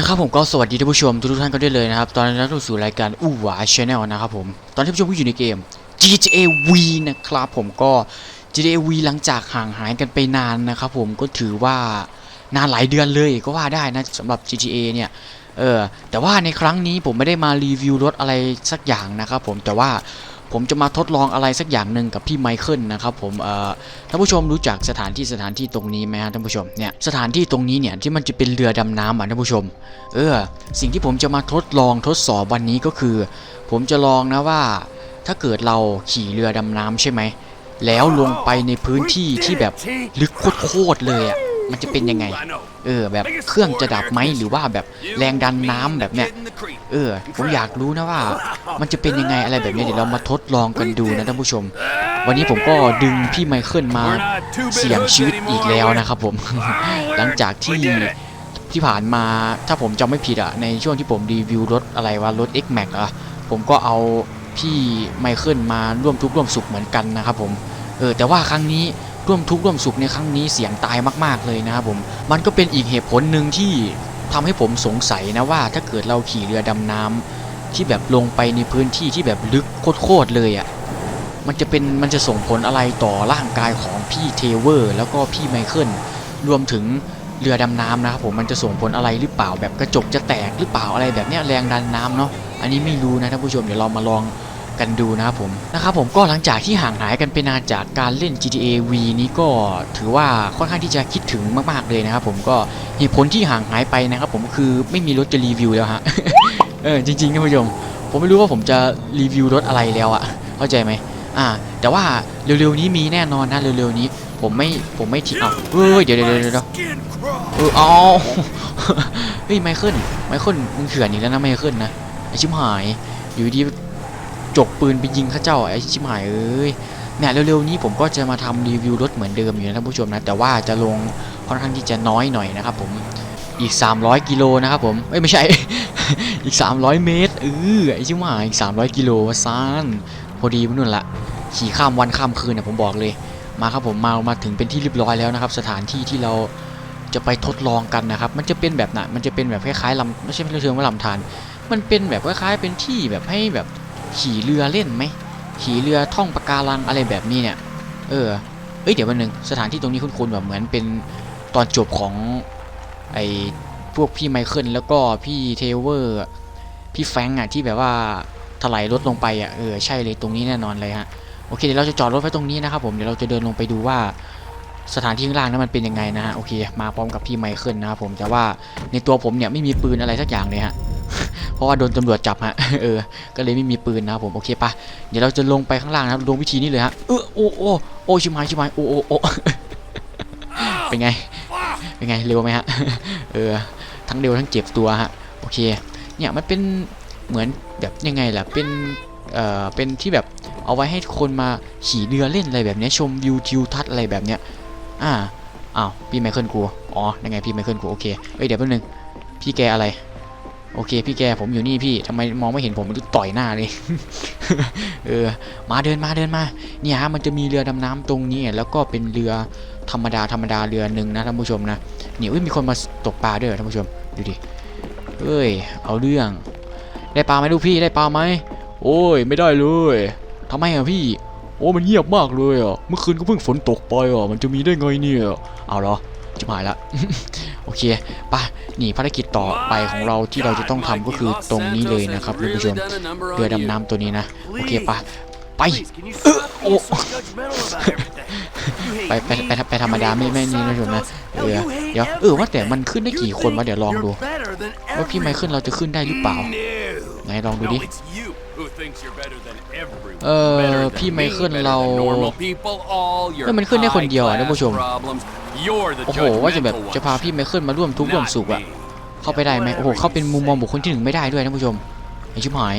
นะครับผมก็สวัสดีท่านผู้ชมทุกท่านก็ได้เลยนะครับ ตอนนี้เราสู่รายการอู้หวาชาแนลนะครับผม ตอนที่ผู้ชมก็อยู่ในเกม GTA V นะครับผมก็ GTA V หลังจากห่างหายกันไปนานนะครับผมก็ถือว่านานหลายเดือนเลยก็ว่าได้นะสำหรับ GTA เนี่ยเออแต่ว่าในครั้งนี้ผมไม่ได้มารีวิวรถอะไรสักอย่างนะครับผมแต่ว่า ผมจะมาทดลองอะไรสักอย่างหนึ่งกับพี่ไมเคิลนะครับผมเอ่อท่านผู้ชมรู้จักสถานที่สถานที่ตรงนี้ไหมฮะท่านผู้ชมเนี่ยสถานที่ตรงนี้เนี่ยที่มันจะเป็นเรือดำน้ำอะท่านผู้ชม เออสิ่งที่ผมจะมาทดลองทดสอบวันนี้ก็คือ ผมจะลองนะว่า ถ้าเกิดเราขี่เรือดำน้ำใช่ไหมแล้วลงไปในพื้นที่ที่แบบลึกโคตรเลยอะมันจะเป็นยังไง เออแบบเครื่องจะดับไหมหรือว่าแบบแรงดันน้ำแบบเนี้ยเออผมอยากรู้นะว่า มันจะเป็นยังไงอะไรแบบนี้เดี๋ยวเรามาทดลองกันดูนะท่านผู้ชม วันนี้ผมก็ดึงพี่ไมเคิลมาเสี่ยงชีวิตอีกแล้วนะครับผม หลังจากที่ที่ผ่านมาถ้าผมจำไม่ผิดอะในช่วงที่ผมรีวิวรถอะไรว่ารถ X Max อะผมก็เอาพี่ไมเคิลมาร่วมทุกข์ร่วมสุขเหมือนกันนะครับผมเออแต่ว่าครั้งนี้ ร่วมทุกข์ร่วมสุขในครั้งนี้เสียงตายมาก ๆ เลยนะครับผม มันก็เป็นอีกเหตุผลหนึ่งที่ทำให้ผมสงสัยนะว่าถ้าเกิดเราขี่เรือดำน้ำที่แบบลงไปในพื้นที่ที่แบบลึกโคตรๆเลยอะ่ะมันจะเป็นมันจะส่งผลอะไรต่อร่างกายของพี่เทเวอร์ แล้วก็พี่ไมเคิลรวมถึงเรือดำน้ำนะครับผมมันจะส่งผลอะไรหรือเปล่าแบบกระจกจะแตกหรือเปล่าอะไรแบบนี้แรงดันน้ำเนาะอันนี้ไม่รู้นะท่านผู้ชมเดี๋ยวเรามาลอง กันดูนะครับผมนะครับผมก็หลังจากที่ห่างหายกันไปนานจากการเล่น GTA V นี้ก็ถือว่าค่อนข้างที่จะคิดถึงมากๆเลยนะครับผมก็เหตุผลที่ห่างหายไปนะครับผมคือไม่มีรถจะรีวิวแล้วฮะเออจริงๆท่านผู้ชมผมไม่รู้ว่าผมจะรีวิวรถอะไรแล้วอะเข้าใจไหมอ่า แต่ว่าเร็วๆนี้มีแน่นอนนะเร็วๆนี้ ผมไม่ผมไม่ทิ้งอะเฮ้ยเดี๋ยวเดี๋ยวเดี๋ยวเดี๋ยวเออเอาเฮ้ยไมเคิลไมเคิลมึงเถื่อนอีกแล้วนะไมเคิลนะไอชิบหายอยู่ดี จกปืนไปยิงข้าเจ้าไอ้ชิบหายเอ้ยเนี่ยเร็วๆนี้ผมก็จะมาทำรีวิวรถเหมือนเดิมอยู่นะท่านผู้ชมนะแต่ว่าจะลงค่อนข้างที่จะน้อยหน่อยนะครับผมอีก 300 กิโลนะครับผมเอ้ยไม่ใช่ อีก 300 เมตรเออไอ้ชิบหายอีก 300 กิโลวะซานพอดีมันนู่นละขี่ข้ามวันข้ามคืนนะผมบอกเลยมาครับผมมามาถึงเป็นที่เรียบร้อยแล้วนะครับ สถานที่ที่เราจะไปทดลองกันนะครับ มันจะเป็นแบบไหนะมันจะเป็นแบบคล้ายๆลำไม่ใช่เชิงว่าลำธารมันเป็นแบบคล้ายๆเป็นที่แบบให้แบบ ขี่เรือเล่นไหมขี่เรือท่องปะการังอะไรแบบนี้เนี่ย เออเอ้ยเดี๋ยววันหนึ่งสถานที่ตรงนี้คุ้นๆแบบเหมือนเป็นตอนจบของไอพวกพี่ไมเคิลแล้วก็พี่เทเวอร์ พี่แฟงอะที่แบบว่าถลายรถลงไปอะเออใช่เลยตรงนี้แน่นอนเลยฮะโอเคเดี๋ยวเราจะจอดรถไว้ตรงนี้นะครับผมเดี๋ยวเราจะเดินลงไปดูว่าสถานที่ข้างล่างนั้นมันเป็นยังไงนะฮะโอเค มาพร้อมกับพี่ไมเคิลนะครับผมแต่ว่าในตัวผมเนี่ยไม่มีปืนอะไรสักอย่างเลยฮะ เพราะว่าโดนตำรวจจับฮะเออก็เลยไม่มีปืนนะผมโอเคปะเดี๋ยวเราจะลงไปข้างล่างนะครับลงวิธีนี้เลยฮะเออโอ้โอ้โอ้ชิมหายชิมหายโอ้โอ้โอ้เป็นไงเป็นไงเร็วไหมฮะเออทั้งเร็วทั้งเจ็บตัวฮะโอเคเนี่ยมันเป็นเหมือนแบบยังไงล่ะเป็นเอ่อเป็นที่แบบเอาไว้ให้คนมาขี่เรือเล่นอะไรแบบเนี้ยชมวิวทิวทัศน์อะไรแบบเนี้ยอ่าอ้าวพี่ไมเคิลกูอ๋อยังไงพี่ไมเคิลกูโอเคเอ้ยเดี๋ยวแป๊บนึงพี่แกอะไร โอเค พี่แกผมอยู่นี่พี่ทำไมมองไม่เห็นผมมันต่อยหน้าเลย เออ มาเดินมาเดินมา เนี่ยฮะมันจะมีเรือดำน้ำตรงนี้ แล้วก็เป็นเรือธรรมดาธรรมดาเรือหนึ่งนะท่านผู้ชมนะเนี่ยเอ้ยมีคนมาตกปลาด้วยท่านผู้ชมดูดิเอ้ย เอาเรื่อง ได้ปลาไหมลูกพี่ได้ปลาไหมโอ้ย ไม่ได้เลยทำไมอะพี่ โอ้มันเงียบมากเลยอะเมื่อคืนก็เพิ่งฝนตกไปอะมันจะมีได้ไงเนี่ย เอาเหรอ จิบหายละโอเคไปะนี่ภารกิจต่อไปของเราที่เราจะต้องทำก็คือตรงนี้เลยนะครับท่านผู้ชมเรือดำน้ำตัวนี้นะโอเคปะไปโอ้ไปไปไปไปธรรมดาไม่ไม่นี่นะชมนะเออเดี๋ยวเออว่าแต่มันขึ้นได้กี่คนวะเดี๋ยวลองดูว่าพี่ไมเคิลเราจะขึ้นได้หรือเปล่าไหนลองดูดิ เออพี่ไมเคิลเราเออมันขึ้นได้คนเดียวอะท่านผู้ชม โอ้โห ว่าจะแบบจะพาพี่ไมเคิลมาร่วมทุกข์ร่วมสุขอะเข้าไปได้ไหมโอ้โห เข้าเป็นมุมมองบุคคลที่หนึ่งไม่ได้ด้วยท่านผู้ชมไอชิบหาย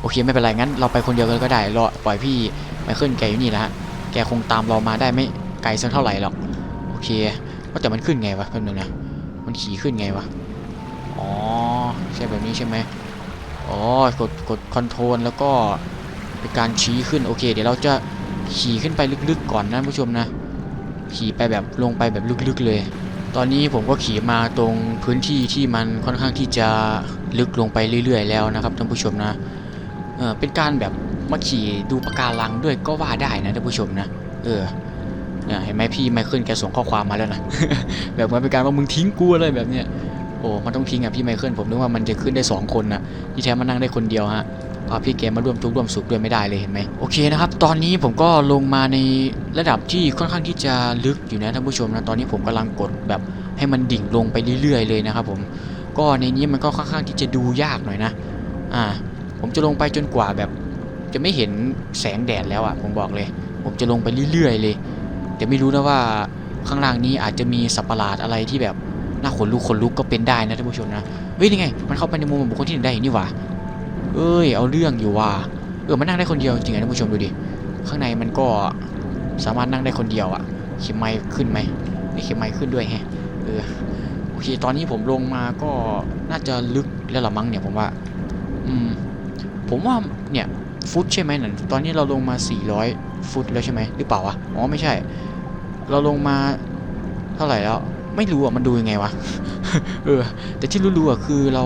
โอเคไม่เป็นไรงั้น เราไปคนเดียวกันก็ได้รอปล่อยพี่ไมเคิลแกอยู่นี่แหละฮะแกคงตามเรามาได้ไม่ไกลสักเท่าไหร่หรอกโอเคว่าแต่มันขึ้นไงวะเพื่อนงนะมันขี่ขึ้นไงวะอ๋อใช่แบบนี้ใช่ไหม อ๋อกดกดคอนโทรลแล้วก็เป็นการชี้ขึ้นโอเค เดี๋ยวเราจะขี่ขึ้นไปลึกๆก่อนนะผู้ชมนะขี่ไปแบบลงไปแบบลึกๆเลย ตอนนี้ผมก็ขี่มาตรงพื้นที่ที่มันค่อนข้างที่จะลึกลงไปเรื่อย ๆ แล้วนะครับท่านผู้ชมนะเออเป็นการแบบมาขี่ดูปะการังด้วยก็ว่าได้นะท่านผู้ชมนะเออเห็นไหมพี่ไมเคิลแกส่งข้อความมาแล้วนะแบบเหมือนเป็นการว่ามึงทิ้งกูอะไรแบบเนี้ย อ้มันต้องทิ้งอะพี่ไมเคิลผมนึกว่ามันจะขึ้นได้สองคนนะที่แท้มันนั่งได้คนเดียวฮะพาพี่แกมมาร่วมทุกข์ร่วมสุขด้วยไม่ได้เลยเห็นไหมโอเคนะครับตอนนี้ผมก็ลงมาในระดับที่ค่อนข้างที่จะลึกอยู่นะท่านผู้ชมนะตอนนี้ผมกำลังกดแบบให้มันดิ่งลงไปเรื่อยๆเลยนะครับผมก็ในนี้มันก็ค่อนข้างที่จะดูยากหน่อยนะอ่าผมจะลงไปจนกว่าแบบ จะไม่เห็นแสงแดดแล้วอะผมบอกเลย ผมจะลงไปเรื่อยๆเลยแต่ไม่รู้นะว่าข้างล่างนี้อาจจะมีสัตว์ประหลาดอะไรที่แบบ น่าขนลุกขนลุกก็เป็นได้นะท่านผู้ชมนะเฮ้ยนี่ไง มันเข้าไปในมุมของบุคคลที่หนึ่งได้นี่หว่าเอ้ย เอาเรื่องอยู่ว่ะเออมันนั่งได้คนเดียวจริงๆนะท่านผู้ชมดูดิข้างในมันก็สามารถนั่งได้คนเดียวอะเข็มไม้ขึ้นไหมไม่เข็มไม้ขึ้นด้วยแฮะเออโอเคตอนนี้ผมลงมาก็น่าจะลึกแล้วละมั้งเนี่ยผมว่า อืม ผมว่าเนี่ยฟุตใช่ไหมนั่นตอนนี้เราลงมา 400 ฟุตแล้วใช่ไหมหรือเปล่าวะอ๋อไม่ใช่ เราลงมาเท่าไหร่แล้ว ไม่รู้อะมันดูยังไงวะ เออ แต่ที่รู้ๆอะคือเรา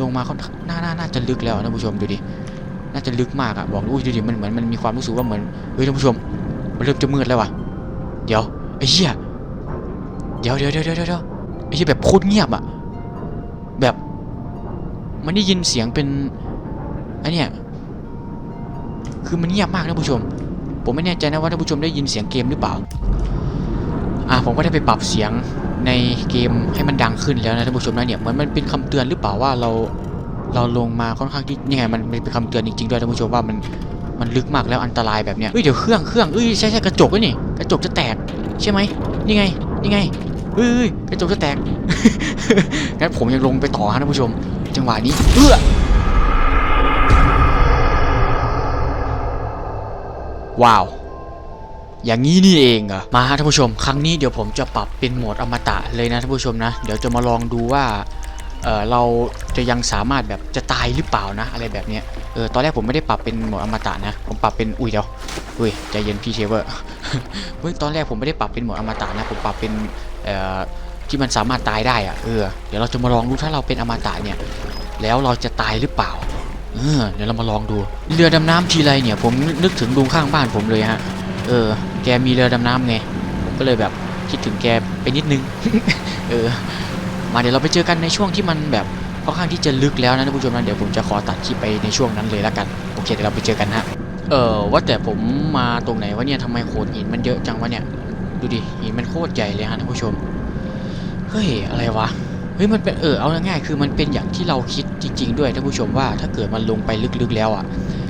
ลงมาเขาน่าน่าน่าจะลึกแล้วท่านผู้ชมดูดิ น่าจะลึกมากอะบอกอุ้ยดูดิมันเหมือนมันมีความรู้สึกว่าเหมือนเฮ้ยท่านผู้ชม มันเริ่มจะมืดแล้ววะเดี๋ยวไอ้เหี้ย เดี๋ยวเดี๋ยวเดี๋ยวเดี๋ยวไอ้เหี้ยแบบโคตรเงียบอะ แบบมันได้ยินเสียงเป็นไอ้เนี่ยคือมันเงียบมากท่านผู้ชม ผมไม่แน่ใจนะว่าท่านผู้ชมได้ยินเสียงเกมหรือเปล่า อะผมก็ได้ไปปรับเสียง ในเกมให้มันดังขึ้นแล้วนะท่านผู้ชมนะเนี่ยเหมือนมันเป็นคำเตือนหรือเปล่าว่าเราเราลงมาค่อนข้างที่ยังไงมันเป็นคำเตือนจริงๆด้วยท่านผู้ชมว่ามันมันลึกมากแล้วอันตรายแบบเนี้ยเฮ้ยเดี๋ยวเครื่องเครื่องเอ้ยใช่ใช่กระจกนี่กระจกจะแตกใช่ไหมนี่ไงนี่ไงเฮ้ยเฮ้ยกระจกจะแตกงั้นผมยังลงไปต่อฮะท่านผู้ชม จังหวะนี้เอื้อว้าว อย่างนี้นี่เองอะมาฮะท่านผู้ชม ครั้งนี้เดี๋ยวผมจะปรับเป็นโหมดอมตะเลยนะท่านผู้ชมนะ เดี๋ยวจะมาลองดูว่าเออเราจะยังสามารถแบบจะตายหรือเปล่านะ อะไรแบบเนี้ยเออตอนแรกผมไม่ได้ปรับเป็นโหมดอมตะนะ ผมปรับเป็นอุ้ยเดี๋ยวอุ้ยใจเย็นพี่เชเวอร์เฮ้ยตอนแรกผมไม่ได้ปรับเป็นโหมดอมตะนะ ผมปรับเป็นเอ่อที่มันสามารถตายได้อะเออเดี๋ยวเราจะมาลองดูถ้าเราเป็นอมตะเนี่ย แล้วเราจะตายหรือเปล่าเออเดี๋ยวเรามาลองดู เรือดำน้ำทีไรเนี่ย ผมนึกถึงลุงข้างบ้านผมเลยฮะ เออ แกมีเรือดำน้ำไงผมก็เลยแบบคิดถึงแกไปนิดนึง เออ มาเดี๋ยวเราไปเจอกันในช่วงที่มันแบบค่อนข้างที่จะลึกแล้วนะท่านผู้ชมนะเดี๋ยวผมจะขอตัดคลิปไปในช่วงนั้นเลยแล้วกันโอเคเดี๋ยวเราไปเจอกันฮะเออว่าแต่ผมมาตรงไหนวะเนี่ยทำไมโขดหินมันเยอะจังวะเนี่ยดูดิหินมันโคตรใหญ่เลยฮะท่านผู้ชมเฮ้ยอะไรวะเฮ้ยมันเป็นเออเอาง่ายๆคือมันเป็นอย่างที่เราคิดจริง ๆ ด้วยท่านผู้ชมว่าถ้าเกิดมันลงไปลึกๆแล้วอะ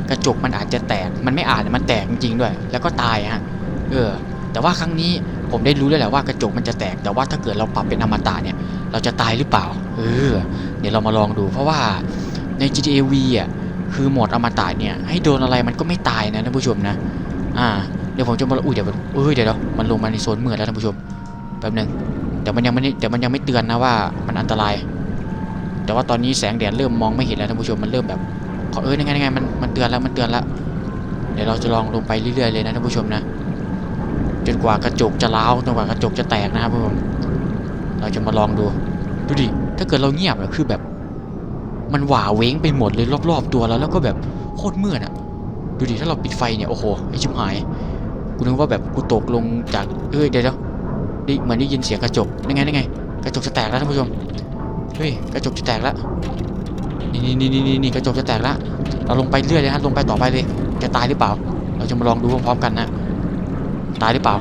กระจกมันอาจจะแตกมันไม่อาจมันแตกจริงๆด้วย แล้วก็ตายฮะ เออ แต่ว่าครั้งนี้ผมได้รู้แล้วแหละว่ากระจกมันจะแตก แต่ว่าถ้าเกิดเราปรับเป็นอมตะเนี่ย เราจะตายหรือเปล่า เออ เดี๋ยวเรามาลองดู เพราะว่าใน GTA V อะ คือโหมดอมตะเนี่ย ให้โดนอะไรมันก็ไม่ตายนะท่านผู้ชมนะ อ่า เดี๋ยวผมจะมาอุ้ยเดี๋ยวเอ้ยเดี๋ยวมันลงมาในโซนมืดแล้วท่านผู้ชม แป๊บนึงแต่มันยังไม่ได้แต่มันยังไม่เตือนนะว่ามันอันตราย แต่ว่าตอนนี้แสงแดดเริ่มมองไม่เห็นแล้วท่านผู้ชมมันเริ่มแบบขอเออยังไงยังไงมันมันเตือนแล้วมันเตือนแล้ว เดี๋ยวเราจะลองลงไปเรื่อยๆเลยนะท่านผู้ชมนะ จนกว่ากระจกจะร้าวจนกว่ากระจกจะแตกนะครับผมเราจะมาลองดู ดูดิ ถ้าเกิดเราเงียบอะคือแบบ มันหว่าเว้งไปหมดเลยรอบ ๆ ตัวแล้วแล้วก็แบบโคตรมืดอะดูดิถ้าเราปิดไฟเนี่ยโอ้โหไอชิบหายกูนึกว่าแบบกูตกลงจากเอ้ยเดี๋ยวดีเหมือนได้ยินเสียงกระจกนั่นไงนั่นไง กระจกจะแตกแล้วท่านผู้ชมเฮ้ยกระจกจะแตกแล้วนี่นี่นี่นี่นี่กระจกจะแตกแล้วเราลงไปเรื่อยเลยฮะลงไปต่อไปเลยจะตายหรือเปล่า เราจะมาลองดูพร้อมๆกันนะ ตายหรือเปล่า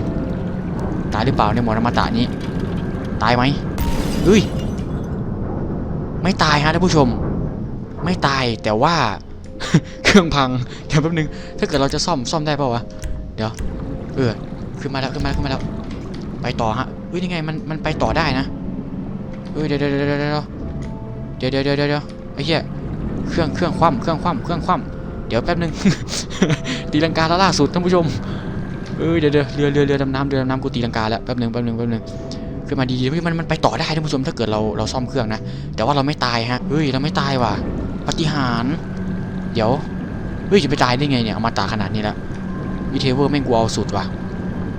ตายหรือเปล่าในหมอนอมตะนี้ ตายไหมเฮ้ย ไม่ตายฮะท่านผู้ชม ไม่ตายแต่ว่า เครื่องพัง เดี๋ยวแป๊บนึง ถ้าเกิดเราจะซ่อมซ่อมได้เปล่าวะ เดี๋ยว เออ ขึ้นมาแล้วขึ้นมาขึ้นมาแล้ว ไปต่อฮะเฮ้ยยังไงมันมันไปต่อได้นะเฮ้ยเดี๋ยวเดี๋ยวเดี๋ยวเดี๋ยวเดี๋ยวเดี๋ยวเดี๋ยวไอ้เหี้ย เครื่องเครื่องคว่ำเครื่องคว่ำเครื่องคว่ำเดี๋ยวแป๊บนึงตีลังกาแล้วล่าสุดท่านผู้ชม เอ้ยเดี๋ยวเดี๋ยวเรือเรือเรือดำน้ำเรือดำน้ำกูตีลังกาแล้วแป๊บหนึ่งแป๊บหนึ่งแป๊บหนึ่งขึ้นมาดีๆเฮ้ยมันมันไปต่อได้ท่านผู้ชมถ้าเกิดเราเราซ่อมเครื่องนะแต่ว่าเราไม่ตายฮะเฮ้ยเราไม่ตายว่ะปฏิหารเดี๋ยวเฮ้ยจะไปตายได้ไงเนี่ยเอามาตาขนาดนี้แล้ววิเทเวอร์แม่งกูเอาสุดว่ะ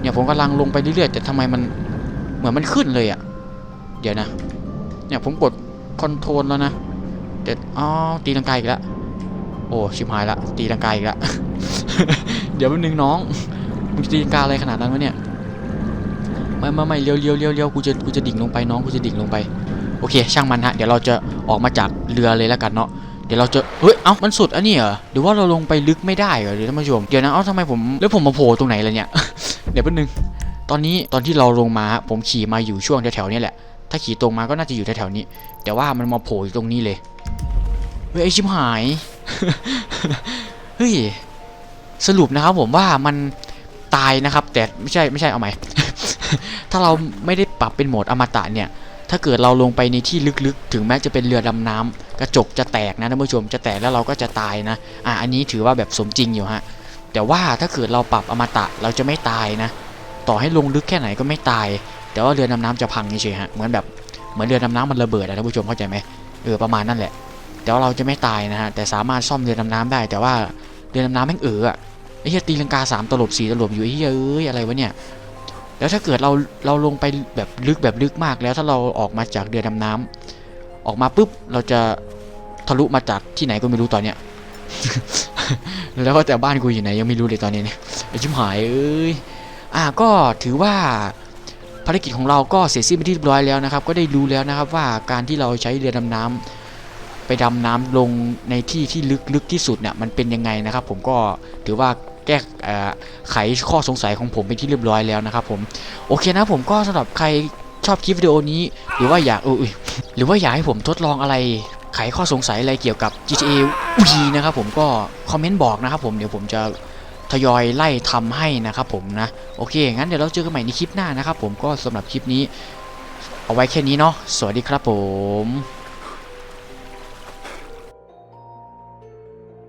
เนี่ยผมกำลังลงไปเรื่อยๆแต่ทำไมมันเหมือนมันขึ้นเลยอะเดี๋ยวนะ เนี่ยผมกดคอนโทรลแล้วนะเดี๋ยวอ๋อตีลังกาอีกแล้วโอ้ชิบหายละตีลังกาอีกแล้วเดี๋ยวแป๊บนึงน้อง มึงจะตีลังกาอะไรขนาดนั้นวะเนี่ยไม่ไม่ไม่เลี้ยวเลี้ยวเลี้ยวเลี้ยวกูจะกูจะดิ่งลงไปน้องกูจะดิ่งลงไปโอเค ช่างมันฮะเดี๋ยวเราจะออกมาจากเรือเลยแล้วกันเนาะเดี๋ยวเราจะเฮ้ยเอ้ามันสุดอันนี้เหรอหรือว่าเราลงไปลึกไม่ได้เหรอเดี๋ยวท่านผู้ชมเดี๋ยวนะเอ้าทำไมผมแล้วผมมาโผล่ตรงไหนล่ะเนี่ยเดี๋ยวแป๊บนึงตอนนี้ตอนที่เราลงมาฮะผมขี่มาอยู่ช่วงแถวๆนี้แหละ ถ้าขี่ตรงมาก็น่าจะอยู่แถวๆนี้ แต่ว่ามันมาโผล่อยู่ตรงนี้เลยเฮ้ยไอชิบหายเฮ้ยสรุปนะครับผมว่ามัน ตายนะครับ แต่ไม่ใช่ไม่ใช่เอาใหม่ ถ้าเราไม่ได้ปรับเป็นโหมดอมตะเนี่ย ถ้าเกิดเราลงไปในที่ลึกๆ ถึงแม้จะเป็นเรือดำน้ำกระจกจะแตกนะท่านผู้ชมจะแตกแล้วเราก็จะตายนะ อะอันนี้ถือว่าแบบสมจริงอยู่ฮะ แต่ว่าถ้าเกิดเราปรับอมตะเราจะไม่ตายนะ ต่อให้ลงลึกแค่ไหนก็ไม่ตาย แต่ว่าเรือดำน้ำจะพังเฉยๆฮะ เหมือนแบบเหมือนเรือดำน้ำมันระเบิดอะท่านผู้ชมเข้าใจไหมเออประมาณนั่นแหละ แต่ว่าเราจะไม่ตายนะฮะ แต่สามารถซ่อมเรือดำน้ำได้ แต่ว่าเรือดำน้ำแม่งเอออะ ไอ้เหี้ยตีลังกาสามตลบสี่ตลบอยู่ไอ้เหี้ยเอ้ยอะไรวะเนี่ยแล้วถ้าเกิดเราเราลงไปแบบลึกแบบลึกมากแล้วถ้าเราออกมาจากเรือดำน้ำออกมาปุ๊บเราจะทะลุมาจากที่ไหนก็ไม่รู้ตอนเนี้ยแล้วก็แต่บ้านกูอยู่ไหนยังไม่รู้เลยตอนนี้เนี่ยไอ้ชิมหายเอ้ยอะก็ถือว่าภารกิจของเราก็เสร็จสิ้นไปที่เรียบร้อยแล้วนะครับ ก็ได้รู้แล้วนะครับว่าการที่เราใช้เรือดำน้ำไปดำน้ำลงในที่ที่ลึกลึกที่สุดเนี่ยมันเป็นยังไงนะครับ ผมก็ถือว่า แก้ไขข้อสงสัยของผมเป็นที่เรียบร้อยแล้วนะครับผมโอเคนะผมก็สำหรับใครชอบคลิปวิดีโอนี้ หรือว่าอยากเออหรือว่าอยากให้ผมทดลองอะไรไขข้อสงสัยอะไรเกี่ยวกับ GTA V นะครับผมก็คอมเมนต์บอกนะครับผมเดี๋ยวผมจะทยอยไล่ทำให้นะครับผมนะโอเคงั้นเดี๋ยวเราเจอกันใหม่ในคลิปหน้านะครับผมก็สำหรับคลิปนี้ เอาไว้แค่นี้เนาะสวัสดีครับผม